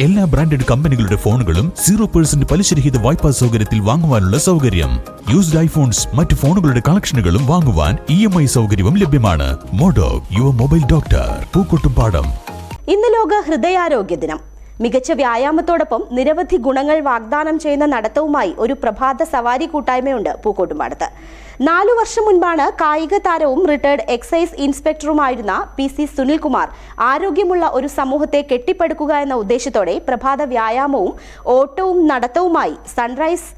എല്ലാ ബ്രാൻഡഡ് കമ്പനികളുടെ ഫോണുകളും സീറോ പേഴ്സന്റ് പലിശരഹിത വായ്പാ സൗകര്യത്തിൽ വാങ്ങുവാനുള്ള സൗകര്യം. യൂസ്ഡ് ഐഫോൺസ് മറ്റ് ഫോണുകളുടെ കളക്ഷനുകളും വാങ്ങുവാൻ ഇ എം ഐ സൗകര്യവും ലഭ്യമാണ്. Modo your mobile doctor Pookkottumpadam. ഇന്ന് ലോക ഹൃദയാരോഗ്യ ദിനം. മികച്ച വ്യായാമത്തോടൊപ്പം നിരവധി ഗുണങ്ങൾ വാഗ്ദാനം ചെയ്യുന്ന നടത്തവുമായി ഒരു പ്രഭാത സവാരി കൂട്ടായ്മയുണ്ട് പൂക്കോട്ടുംപാടത്ത്. നാലു വർഷം മുൻപാണ് കായിക താരവും റിട്ടയർഡ് എക്സൈസ് ഇൻസ്പെക്ടറുമായിരുന്ന പി സി സുനിൽകുമാർ ആരോഗ്യമുള്ള ഒരു സമൂഹത്തെ കെട്ടിപ്പടുക്കുക എന്ന ഉദ്ദേശത്തോടെ പ്രഭാത വ്യായാമവും ഓട്ടവും നടത്തവുമായി സൺറൈസ്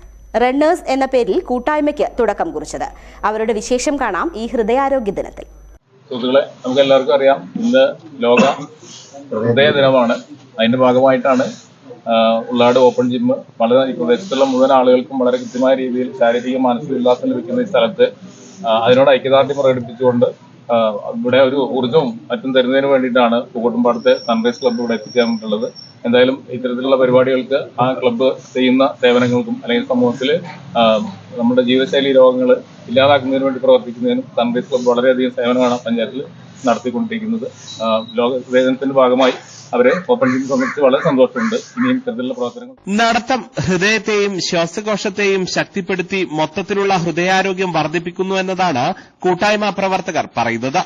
റണ്ണേഴ്സ് എന്ന പേരിൽ കൂട്ടായ്മയ്ക്ക് തുടക്കം കുറിച്ചത്. അവരുടെ വിശേഷം കാണാം ഈ ഹൃദയാരോഗ്യ ദിനത്തിൽ. സുഹൃത്തുക്കളെ നമുക്ക് എല്ലാവർക്കും അറിയാം ഇന്ന് ലോക ഹൃദയ ദിനമാണ് അതിന്റെ ഭാഗമായിട്ടാണ് ഉള്ളാട് ഓപ്പൺ ജിമ്മ് വളരെ ഈ പ്രദേശത്തുള്ള മുഴുവൻ ആളുകൾക്കും വളരെ കൃത്യമായ രീതിയിൽ ശാരീരിക മാനസിക ഉല്ലാസം ലഭിക്കുന്ന ഈ സ്ഥലത്ത് അതിനോട് ഐക്യദാർഢ്യം പ്രകടിപ്പിച്ചുകൊണ്ട് ഇവിടെ ഒരു ഊർജവും മറ്റും തരുന്നതിന് വേണ്ടിയിട്ടാണ് പൂക്കോട്ടുംപാടത്തെ സൺറൈസ് ക്ലബ്ബ് ഇവിടെ എത്തിച്ചേർന്നിട്ടുള്ളത്. എന്തായാലും ഇത്തരത്തിലുള്ള പരിപാടികൾക്ക് ആ ക്ലബ്ബ് ചെയ്യുന്ന സേവനങ്ങൾക്കും അല്ലെങ്കിൽ സമൂഹത്തിൽ നമ്മുടെ ജീവിതശൈലി രോഗങ്ങൾ ഇല്ലാതാക്കുന്നതിന് വേണ്ടി പ്രവർത്തിക്കുന്നതിനും സൺറൈസ് ക്ലബ്ബ് വളരെയധികം സേവനമാണ് പഞ്ചായത്തിൽ നടത്തിക്കൊണ്ടിരിക്കുന്നത്. ലോക വേദനത്തിന്റെ ഭാഗമായി അവരെ ഓപ്പൺ ജിം സംബന്ധിച്ച് വളരെ സന്തോഷമുണ്ട്. ഇനിയും ഇത്തരത്തിലുള്ള പ്രവർത്തനങ്ങൾ നടത്തം ഹൃദയത്തെയും ശ്വാസകോശത്തെയും ശക്തിപ്പെടുത്തി മൊത്തത്തിലുള്ള ഹൃദയാരോഗ്യം വർദ്ധിപ്പിക്കുന്നു എന്നതാണ് കൂട്ടായ്മ പ്രവർത്തകർ പറയുന്നത്.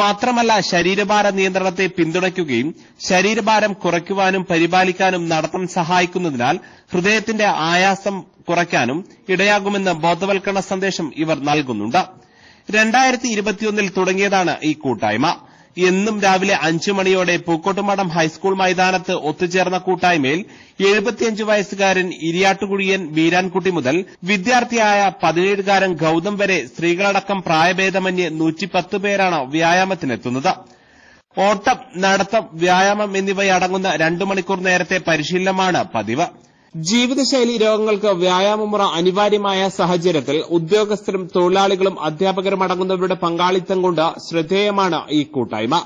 മാത്രമല്ല ശരീരഭാര നിയന്ത്രണത്തെ പിന്തുണയ്ക്കുകയും ശരീരഭാരം കുറയ്ക്കുവാനും പരിപാലിക്കാനും നടത്തം സഹായിക്കുന്നതിനാൽ ഹൃദയത്തിന്റെ ആയാസം കുറയ്ക്കാനും ഇടയാകുമെന്ന് ബോധവൽക്കരണ സന്ദേശം ഇവർ നൽകുന്നുണ്ട്. രണ്ടായിരത്തി ഇരുപത്തിയൊന്നിൽ തുടങ്ങിയതാണ് ഈ കൂട്ടായ്മ. എന്നും രാവിലെ അഞ്ചു മണിയോടെ പൂക്കോട്ടുമടം ഹൈസ്കൂൾ മൈതാനത്ത് ഒത്തുചേർന്ന കൂട്ടായ്മയിൽ എഴുപത്തിയഞ്ച് വയസ്സുകാരൻ ഇരിയാട്ടുകുഴിയൻ വീരാൻകുട്ടി മുതൽ വിദ്യാർത്ഥിയായ പതിനേഴുകാരൻ ഗൌതം വരെ സ്ത്രീകളടക്കം പ്രായഭേദമന്യേ നൂറ്റിപ്പത്ത് പേരാണ് വ്യായാമത്തിനെത്തുന്നത്. ഓട്ടം നടത്തം വ്യായാമം എന്നിവയടങ്ങുന്ന രണ്ടു മണിക്കൂർ നേരത്തെ പരിശീലനമാണ് പതിവ്. ജീവിതശൈലി രോഗങ്ങൾക്ക് വ്യായാമമുറ അനിവാര്യമായ സാഹചര്യത്തിൽ ഉദ്യോഗസ്ഥരും തൊഴിലാളികളും അധ്യാപകരും അടങ്ങുന്നവരുടെ പങ്കാളിത്തം കൊണ്ട് ശ്രദ്ധേയമാണ് ഈ കൂട്ടായ്മ.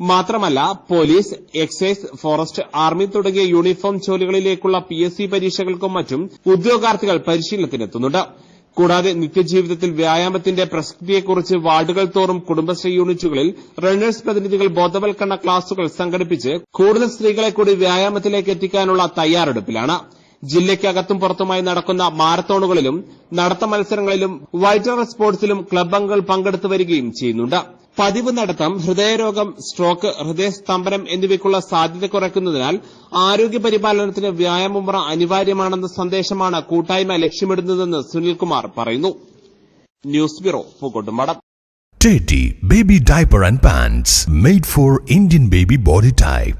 മാത്രമല്ല പോലീസ് എക്സൈസ് ഫോറസ്റ്റ് ആർമി തുടങ്ങിയ യൂണിഫോം ജോലികളിലേക്കുള്ള പി എസ് സി പരീക്ഷകൾക്കും മറ്റും ഉദ്യോഗാർത്ഥികൾ പരിശീലനത്തിനെത്തുന്നുണ്ട്. കൂടാതെ നിത്യജീവിതത്തിൽ വ്യായാമത്തിന്റെ പ്രസക്തിയെക്കുറിച്ച് വാർഡുകൾ തോറും കുടുംബശ്രീ യൂണിറ്റുകളിൽ റണ്ണേഴ്സ് പ്രതിനിധികൾ ബോധവൽക്കരണ ക്ലാസുകൾ സംഘടിപ്പിച്ച് കൂടുതൽ സ്ത്രീകളെ കൂടി വ്യായാമത്തിലേക്ക് എത്തിക്കാനുള്ള തയ്യാറെടുപ്പിലാണ്. ജില്ലയ്ക്കകത്തും പുറത്തുമായി നടക്കുന്ന മാരത്തോണുകളിലും നടത്ത മത്സരങ്ങളിലും വൈറ്റ് സ്പോർട്സിലും ക്ലബ് അംഗങ്ങൾ പങ്കെടുത്തു വരികയും ചെയ്യുന്നുണ്ട്. പതിവ് നടത്തം ഹൃദയരോഗം സ്ട്രോക്ക് ഹൃദയസ്തംഭനം എന്നിവയ്ക്കുള്ള സാധ്യത കുറയ്ക്കുന്നതിനാൽ ആരോഗ്യ പരിപാലനത്തിന് വ്യായാമമുറ അനിവാര്യമാണെന്ന സന്ദേശമാണ് കൂട്ടായ്മ ലക്ഷ്യമിടുന്നതെന്ന് സുനിൽകുമാർ പറയുന്നു. News bureau Pookkottumpadam. Teddy Baby Diaper and Pants made for Indian baby body type.